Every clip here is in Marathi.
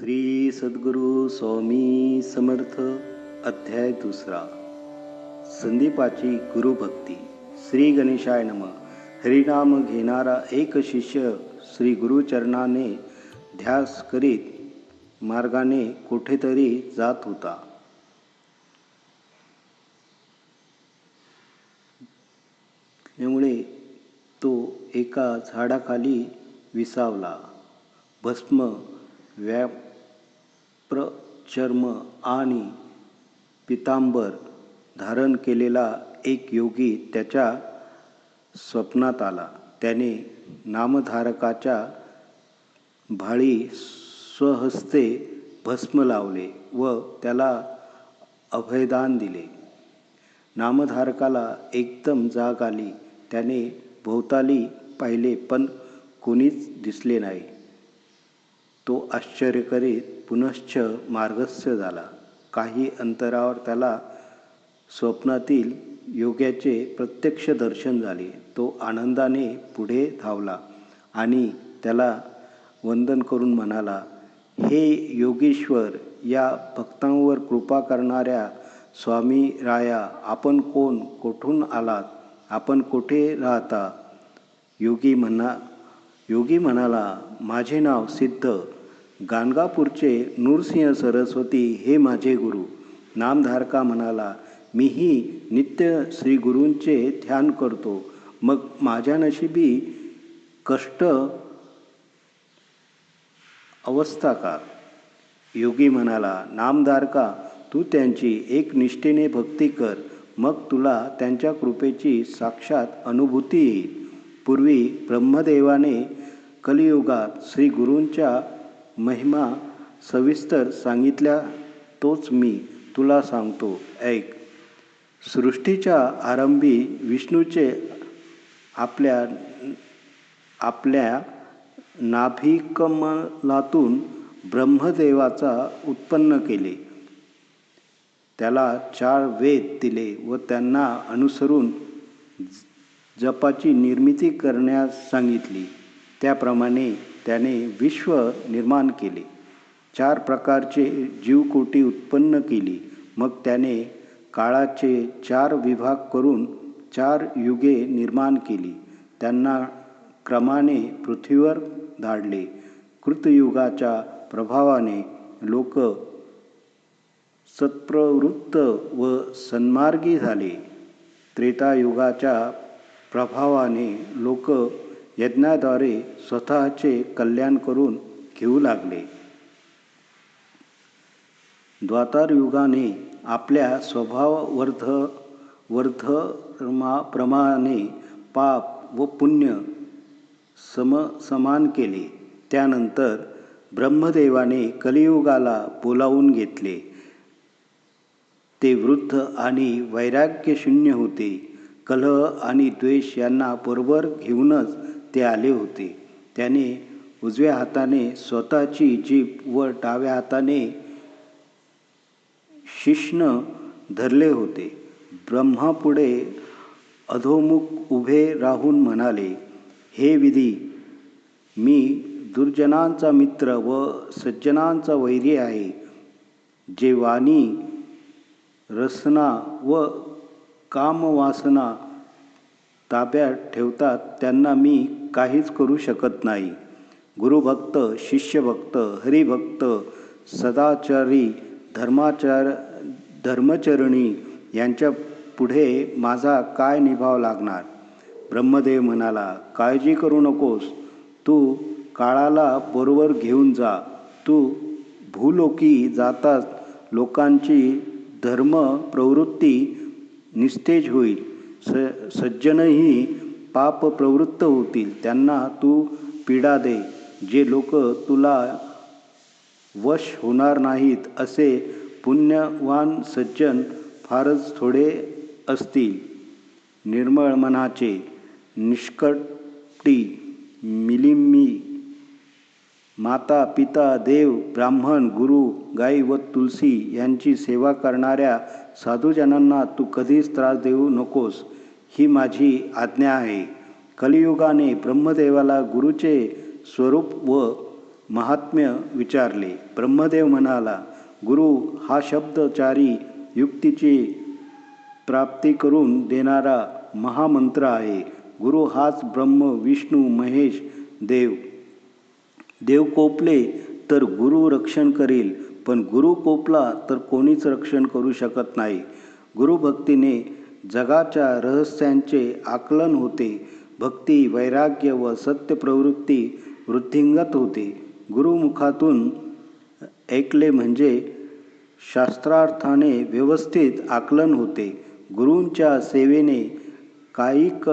श्री सद्गुरू स्वामी समर्थ अध्याय दुसरा. संदीपाची गुरुभक्ती. श्री गणेशाय नम. हरिनाम घेणारा एक शिष्य श्री गुरुचरणाने ध्यास करीत मार्गाने कुठेतरी जात होता. त्यामुळे तो एका झाडाखाली विसावला. भस्म प्र चर्म आणि पितांबर धारण केलेला एक योगी त्याच्या स्वप्नात आला. त्याने नामधारकाच्या भाळी स्वहस्ते भस्म लावले व त्याला अभयदान दिले. नामधारकाला एकदम जाग आली. त्याने भोवताली पाहिले पण कोणीच दिसले नाही. तो आश्चर्य करीत पुनश्च मार्गस्थ झाला. काही अंतरावर त्याला स्वप्नातील योग्याचे प्रत्यक्ष दर्शन झाले. तो आनंदाने पुढे धावला आणि त्याला वंदन करून म्हणाला हे योगेश्वर या भक्तांवर कृपा करणाऱ्या स्वामी राया आपण कोण? कोठून आलात? आपण कोठे राहता? योगी म्हणा योगी म्हणाला माझे नाव सिद्ध. गाणगापूरचे नूरसिंह सरस्वती हे माझे गुरु. नामधारका म्हणाला मीही नित्य श्री गुरूंचे ध्यान करतो. मग माझ्या नशिबी कष्ट अवस्था का? योगी म्हणाला नामधारका तू त्यांची एक निष्ठेने भक्ती कर. मग तुला त्यांच्या कृपेची साक्षात अनुभूती येईल. पूर्वी ब्रह्मदेवाने कलियुगात श्री गुरूंच्या महिमा सविस्तर सांगितल्या तोच मी तुला सांगतो. ऐक. सृष्टीच्या आरंभी विष्णूचे आपल्या आपल्या नाभिकमलातून ब्रह्मदेवाचा उत्पन्न केले. त्याला चार वेद दिले व त्यांना अनुसरून जपाची निर्मिती करण्यास सांगितली. त्याप्रमाणे त्याने विश्व निर्माण केले. चार प्रकारचे जीवकोटी उत्पन्न केली. मग त्याने काळाचे चार विभाग करून चार युगे निर्माण केली. त्यांना क्रमाने पृथ्वीवर धाडले. कृतयुगाच्या प्रभावाने लोक सत्प्रवृत्त व सन्मार्गी झाले. त्रेतायुगाच्या प्रभावाने लोक यज्ञाद्वारे स्वतःचे कल्याण करून घेऊ लागले. द्वातार युगाने आपल्या स्वभाववर्ध वर्ध प्रमाणे पाप व पुण्य सम समान केले. त्यानंतर ब्रह्मदेवाने कलियुगाला बोलावून घेतले. ते वृद्ध आणि वैराग्यशून्य होते. कलह आणि द्वेष यांना बरोबर घेऊनच ते आले होते. त्याने उजव्या हाताने स्वतःची जीप व डाव्या हाताने शिष्ण धरले होते. ब्रह्मापुढे अधोमुख उभे राहून म्हणाले हे विधी मी दुर्जनांचा मित्र व सज्जनांचा वैरी आहे जे वाणी रसना व कामवासना ताब्यात ठेवतात त्यांना मी काहीच करू शकत नाही. गुरुभक्त शिष्यभक्त हरिभक्त सदाचारी धर्माचार धर्मचरणी यांच्या पुढे माझा काय निभाव लागणार? ब्रह्मदेव म्हणाला काळजी करू नकोस. तू काळाला बरोबर घेऊन जा. तू भूलोकी जाताच लोकांची धर्म प्रवृत्ती निस्तेज होईल. स सज्जनही पाप प्रवृत्त होतील. त्यांना तू पीडा दे. जे लोक तुला वश होणार नाहीत असे पुण्यवान सज्जन फारच थोडे असतील. निर्मळ मनाचे निष्कटी मिलिमी माता पिता देव ब्राह्मण गुरु गाई व तुलसी यांची सेवा करणाऱ्या साधूजनांना तू कधीच त्रास देऊ नकोस. ही माझी आज्ञा आहे. कलियुगाने ब्रह्मदेवाला गुरुचे स्वरूप व महात्म्य विचारले. ब्रह्मदेव म्हणाला गुरु हा शब्दचारी युक्तीची प्राप्ती करून देणारा महामंत्र आहे. गुरु हाच ब्रह्म विष्णू महेश देव. देव कोपले तर गुरु रक्षण करील पण गुरु कोपला तर कोणीच रक्षण करू शकत नाही. गुरुभक्तीने जगाच्या रहस्यांचे आकलन होते. भक्ती वैराग्य व सत्य प्रवृत्ती वृद्धिंगत होते. गुरुमुखातून ऐकले म्हणजे शास्त्रार्थाने व्यवस्थित आकलन होते. गुरूंच्या सेवेने कायिक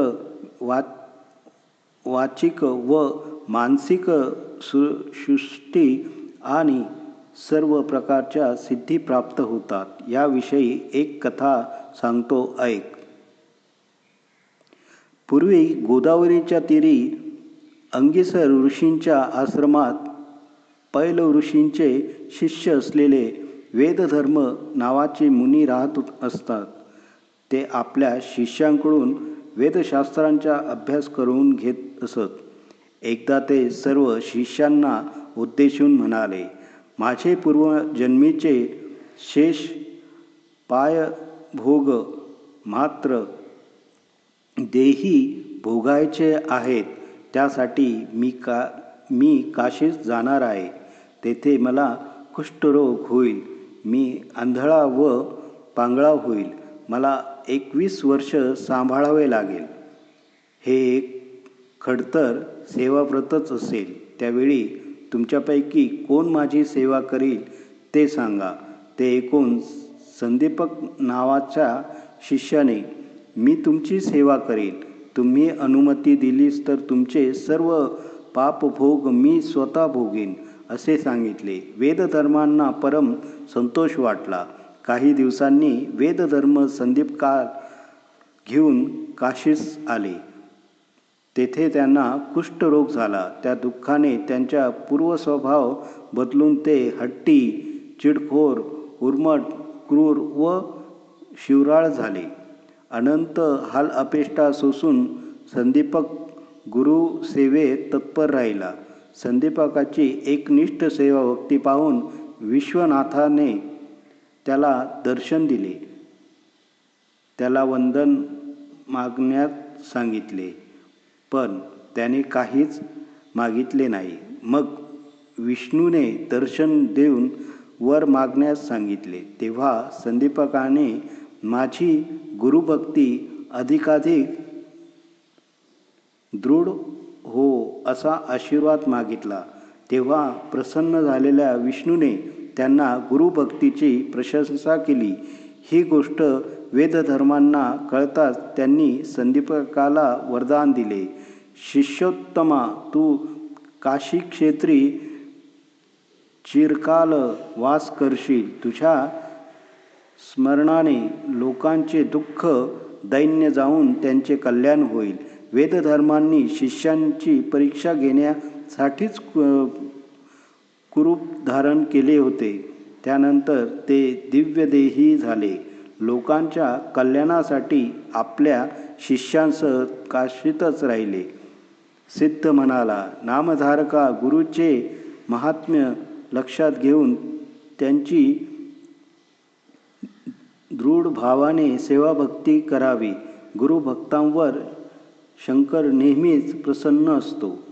वा वाचिक व मानसिक सु सृष्टी आणि सर्व प्रकारच्या सिद्धी प्राप्त होतात. याविषयी एक कथा सांगतो ऐक. पूर्वी गोदावरीच्या तीरी अंगिसर ऋषींच्या आश्रमात पैल ऋषींचे शिष्य असलेले वेदधर्म नावाचे मुनी राहत असतात. ते आपल्या शिष्यांकडून वेदशास्त्रांचा अभ्यास करून घेत असत. एकदा ते सर्व शिष्यांना उद्देशून म्हणाले माझे पूर्वजन्मीचे शेष पायभोग मात्र देही भोगायचे आहेत. त्यासाठी मी का मी काशीस जाणार आहे. तेथे मला कुष्ठरोग होईल. मी आंधळा व पांगळा होईल. मला एकवीस वर्ष सांभाळावे लागेल. हे एक खडतर सेवाव्रतच असेल. त्यावेळी तुमच्यापैकी कोण माझी सेवा करील ते सांगा. ते ऐकून संदीपक नावाच्या शिष्याने मी तुमची सेवा करीन. तुम्ही अनुमती दिलीस तर तुमचे सर्व पापभोग मी स्वतः भोगीन असे सांगितले. वेदधर्मांना परम संतोष वाटला. काही दिवसांनी वेदधर्म संदीपकार घेऊन काशीस आले. तेथे त्यांना कुष्ठरोग झाला. त्या दुःखाने त्यांच्या पूर्वस्वभाव बदलून ते हट्टी चिडखोर उर्मट क्रूर व शिवराळ झाले. अनंत हाल अपेष्टा सोसून संदीपक गुरुसेवेत तत्पर राहिला. संदीपकाची एकनिष्ठ सेवा भक्ती पाहून विश्वनाथाने त्याला दर्शन दिले. त्याला वंदन मागण्यात सांगितले. पण त्याने काहीच मागितले नाही. मग विष्णूने दर्शन देऊन वर मागण्यास सांगितले. तेव्हा संदीपकाने माझी गुरुभक्ती अधिकाधिक दृढ हो असा आशीर्वाद मागितला. तेव्हा प्रसन्न झालेल्या विष्णूने त्यांना गुरुभक्तीची प्रशंसा केली. ही गोष्ट वेदधर्मांना कळताच त्यांनी संदीपकाला वरदान दिले. शिष्योत्तमा तू काशी क्षेत्री चिरकाल वास करशील तुझ्या स्मरणाने लोकांचे दुःख दैन्य जाऊन त्यांचे कल्याण होईल. वेदधर्मांनी शिष्यांची परीक्षा घेण्यासाठीच कुरूप धारण केले होते. त्यानंतर ते दिव्यदेही झाले. लोकांच्या कल्याणासाठी आपल्या शिष्यांसह काशीतच राहिले. सिद्ध म्हणाला नामधारका गुरुचे महात्म्य लक्षात घेऊन त्यांची दृढ भावाने सेवाभक्ती करावी. गुरुभक्तांवर शंकर नेहमीच प्रसन्न असतो.